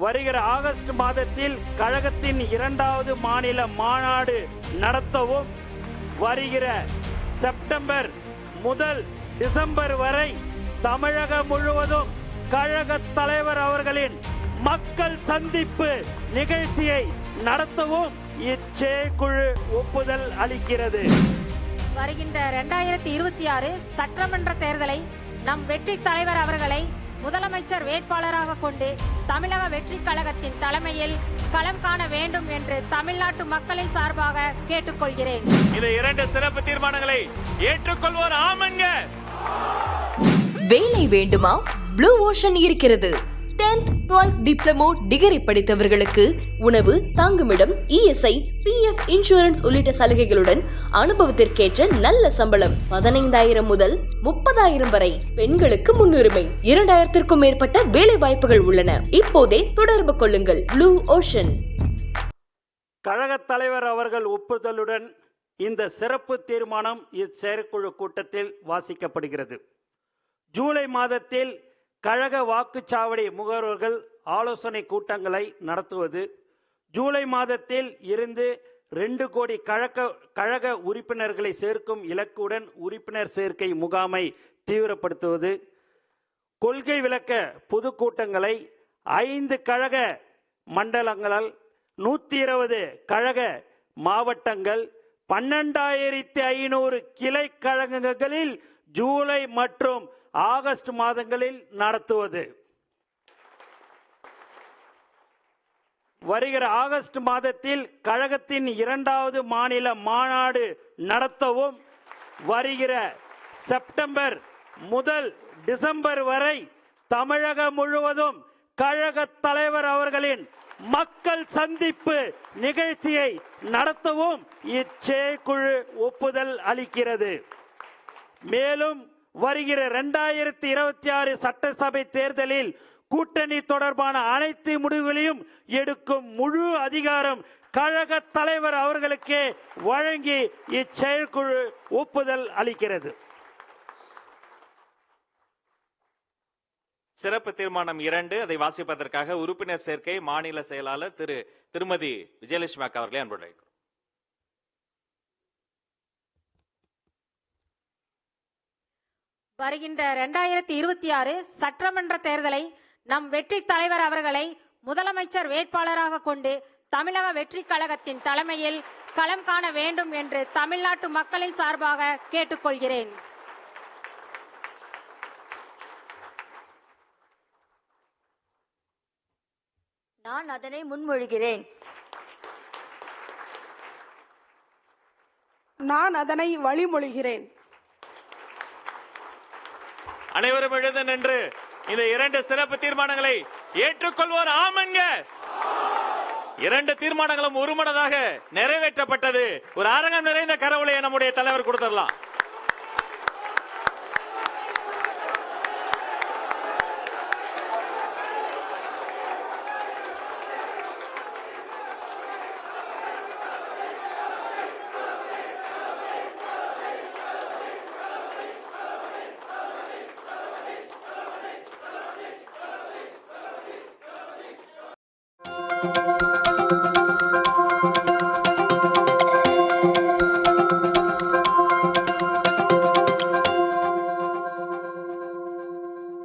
வருகிற ஆகஸ்ட் மாதத்தில் கழகத்தின் இரண்டாவது மாநில மாநாடு நடத்தவும் வருகிற செப்டம்பர் முதல் டிசம்பர் வரை தமிழகம் முழுவதும் கழக தலைவர் அவர்களின் மக்கள் சந்திப்பு நிகழ்ச்சியை நடத்தவும் இச்செயற்குழு ஒப்புதல் அளிக்கிறது. வருகின்ற இரண்டாயிரத்தி இருபத்தி ஆறு சட்டமன்ற தேர்தலை நம் வெற்றி தலைவர் அவர்களை முதலமைச்சர் வேட்பாளராக கொண்டு தமிழக வெற்றி கழகத்தின் தலைமையில் களம் காண வேண்டும் என்று தமிழ்நாட்டு மக்களின் சார்பாக கேட்டுக்கொள்கிறேன். இந்த இரண்டு சிறப்பு தீர்மானங்களை ஏற்றுக்கொள்வோர் ஆமன்க வேலை வேண்டுமா? ப்ளூ ஓஷன் இருக்கிறது. 10th 12th டிப்ளமோ டிகிரி படித்தவர்களுக்கு உணவு தங்குமிடம் இஎஸ்ஐ பிஎஃப் இன்சூரன்ஸ் உள்ளிட்ட சலுகைகளுடன் அனுபவத்திற்கேற்ற நல்ல சம்பளம் பதினைந்தாயிரம் முதல் முப்பதாயிரம் வரை பெண்களுக்கு முன்னுரிமை. இரண்டாயிரத்திற்கும் மேற்பட்ட வேலை வாய்ப்புகள் உள்ளன. இப்போதே தொடர்பு கொள்ளுங்கள். ப்ளூ ஓஷன் கழகத் தலைவர் அவர்கள் ஒப்புதலுடன் இந்த சிறப்பு தீர்மானம் இச்செயற்குழு கூட்டத்தில் வாசிக்கப்படுகிறது. ஜூலை மாதத்தில் கழக வாக்குச்சாவடி முகவர்கள் ஆலோசனை கூட்டங்களை நடத்துவது ஜூலை மாதத்தில் இருந்து ரெண்டு கோடி கழக கழக உறுப்பினர்களை சேர்க்கும் இலக்குடன் உறுப்பினர் சேர்க்கை முகாமை தீவிரப்படுத்துவது கொள்கை விளக்க பொதுக்கூட்டங்களை ஐந்து கழக மண்டலங்களால் நூற்றி இருபது கழக மாவட்டங்கள் பன்னெண்டாயிரத்தி ஐநூறு கிளை கழகங்களில் ஜூலை மற்றும் ஆகஸ்ட் மாதங்களில் நடத்துவது. வருகிற ஆகஸ்ட் மாதத்தில் கழகத்தின் இரண்டாவது மாநில மாநாடு நடத்தவும் வருகிற செப்டம்பர் முதல் டிசம்பர் வரை தமிழகம் முழுவதும் கழக தலைவர் அவர்களின் மக்கள் சந்திப்பு நிகழ்ச்சியை நடத்தவும் இச்செயற்குழு ஒப்புதல் அளிக்கிறது. மேலும் வருகிற இரண்டாயிரத்தி இருபத்தி ஆறு சட்டசபை தேர்தலில் கூட்டணி தொடர்பான அனைத்து முடிவுகளையும் எடுக்கும் முழு அதிகாரம் கழக தலைவர் அவர்களுக்கே வழங்கி இச்செயற்குழு ஒப்புதல் அளிக்கிறது. சிறப்பு தீர்மானம் இரண்டு. அதை வாசிப்பதற்காக உறுப்பினர் சேர்க்கை மாநில செயலாளர் திரு திருமதி விஜயலட்சுமி அக்கா அவர்களை அன்புடன் வருகின்ற இரண்டாயிரத்தி இருபத்தி ஆறு சட்டமன்ற தேர்தலை நம் வெற்றி தலைவர் அவர்களை முதலமைச்சர் வேட்பாளராக கொண்டு தமிழக வெற்றி கழகத்தின் தலைமையில் களம் காண வேண்டும் என்று தமிழ்நாட்டு மக்களின் சார்பாக கேட்டுக்கொள்கிறேன். நான் அதனை முன்மொழிகிறேன். நான் அதனை வழிமொழிகிறேன். அனைவரும் எழுத நின்று இந்த இரண்டு சிறப்பு தீர்மானங்களை ஏற்றுக்கொள்வோர் ஆமன்க. இரண்டு தீர்மானங்களும் ஒருமனதாக நிறைவேற்றப்பட்டது. ஒரு அரங்கம் நிறைந்த கரவலையை நம்முடைய தலைவர் கொடுத்துடலாம்.